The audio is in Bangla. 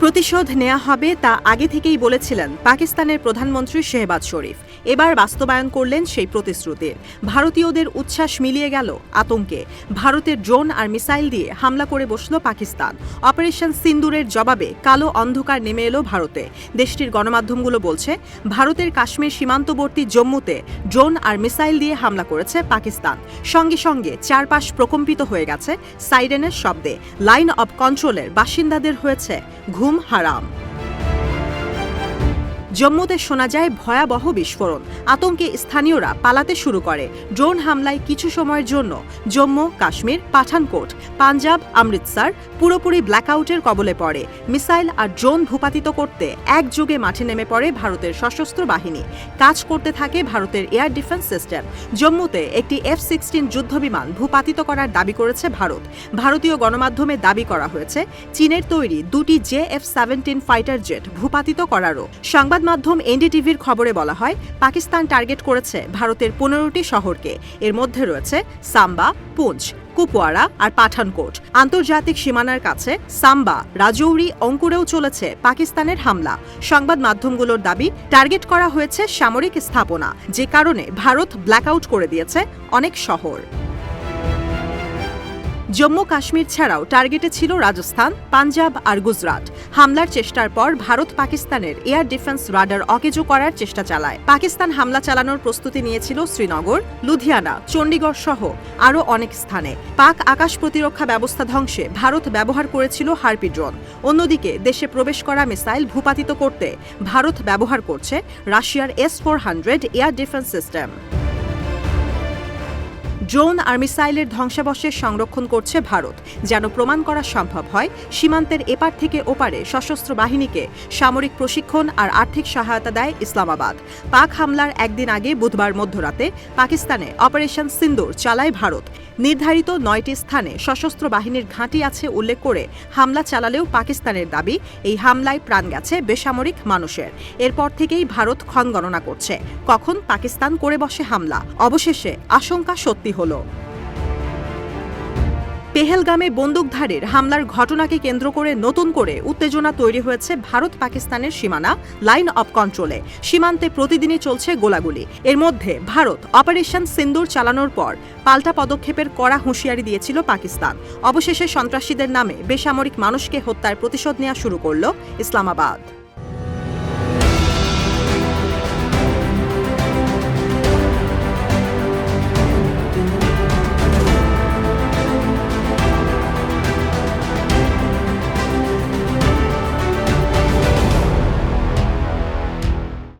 প্রতিশোধ নেওয়া হবে তা আগে থেকেই বলেছিলেন পাকিস্তানের প্রধানমন্ত্রী শেহবাজ শরীফ। এবার বাস্তবায়ন করলেন সেই প্রতিশ্রুতির ভারতীয়দের উচ্ছ্বাস মিলিয়ে গেল আতঙ্কে। ভারতের ড্রোন আর মিসাইল দিয়ে হামলা করে বসল পাকিস্তান। অপারেশন সিন্দুরের জবাবে কালো অন্ধকার নেমে এলো ভারতে। দেশটির গণমাধ্যমগুলো বলছে, ভারতের কাশ্মীর সীমান্তবর্তী জম্মুতে ড্রোন আর মিসাইল দিয়ে হামলা করেছে পাকিস্তান। সঙ্গে সঙ্গে চারপাশ প্রকম্পিত হয়ে গেছে সাইরেনের শব্দে। লাইন অব কন্ট্রোলের বাসিন্দাদের হয়েছে ঘুম হারাম। জম্মুতে শোনা যায় ভয়াবহ বিস্ফোরণ। আতঙ্কে স্থানীয়রা পালাতে শুরু করে। ড্রোন হামলায় কিছু সময়ের জন্য জম্মু, কাশ্মীর, পাঠানকোট, পাঞ্জাব, অমৃতসর পুরোপুরি ব্ল্যাকআউটের কবলে পড়ে। মিসাইল আর ড্রোন ভূপাতিত করতে একযোগে মাঠে নেমে পড়ে ভারতের সশস্ত্র বাহিনী। কাজ করতে থাকে ভারতের এয়ার ডিফেন্স সিস্টেম। জম্মুতে একটি এফ সিক্সটিন যুদ্ধবিমান ভূপাতিত করার দাবি করেছে ভারত। ভারতীয় গণমাধ্যমে দাবি করা হয়েছে, চীনের তৈরি দুটি J F seventeen fighter jet ভূপাতিত করারও। সংবাদ মাধ্যম এনডিটিভির খবরে বলা হয়, পাকিস্তান টার্গেট করেছে ভারতের পনেরোটি শহরকে। এর মধ্যে রয়েছে সাম্বা, পুঞ্চ, কুপওয়ারা আর পাঠানকোট। আন্তর্জাতিক সীমানার কাছে সাম্বা, রাজৌরি, অঙ্কুরেও চলেছে পাকিস্তানের হামলা। সংবাদ মাধ্যমগুলোর দাবি, টার্গেট করা হয়েছে সামরিক স্থাপনা, যে কারণে ভারত ব্ল্যাকআউট করে দিয়েছে অনেক শহর। জম্মু কাশ্মীর ছাড়াও টার্গেটে ছিল রাজস্থান, পাঞ্জাব আর গুজরাট। হামলার চেষ্টার পর ভারত পাকিস্তানের এয়ার ডিফেন্স রাডার অকেজো করার চেষ্টা চালায়। পাকিস্তান হামলা চালানোর প্রস্তুতি নিয়েছিল শ্রীনগর, লুধিয়ানা, চণ্ডীগড় সহ আরও অনেক স্থানে। পাক আকাশ প্রতিরক্ষা ব্যবস্থা ধ্বংসে ভারত ব্যবহার করেছিল হারপি ড্রোন। অন্যদিকে দেশে প্রবেশ করা মিসাইল ভূপাতিত করতে ভারত ব্যবহার করছে রাশিয়ার S four hundred air defence system. Drone আর মিসাইলের ধ্বংসাবশেষ সংরক্ষণ করছে ভারত, যেন প্রমাণ করা সম্ভব হয় সীমান্তের এপার থেকে ওপারে সশস্ত্র বাহিনীকে সামরিক প্রশিক্ষণ আর আর্থিক সহায়তা দেয় ইসলামাবাদ। পাক হামলার একদিন আগে বুধবার মধ্যরাতে পাকিস্তানে অপারেশন সিন্দুর চালায় ভারত। নির্ধারিত নয়টি স্থানে সশস্ত্র বাহিনীর ঘাঁটি আছে উল্লেখ করে হামলা চালালেও পাকিস্তানের দাবি, এই হামলায় প্রাণ গেছে বেসামরিক মানুষের। এরপর থেকেই ভারত ক্ষণ গণনা করছে। কখন পাকিস্তান করে বসে হামলা? অবশেষে আশঙ্কা সত্যি হলো। পেহেলগামে বন্দুকধারীর হামলার ঘটনাকে কেন্দ্র করে নতুন করে উত্তেজনা তৈরি হয়েছে ভারত পাকিস্তানের সীমানা, লাইন অব কন্ট্রোলে। সীমান্তে প্রতিদিনই চলছে গোলাগুলি। এর মধ্যে ভারত অপারেশন সিন্দুর চালানোর পর পাল্টা পদক্ষেপের কড়া হুঁশিয়ারি দিয়েছিল পাকিস্তান। অবশেষে সন্ত্রাসীদের নামে বেসামরিক মানুষকে হত্যার প্রতিশোধ নেওয়া শুরু করল ইসলামাবাদ।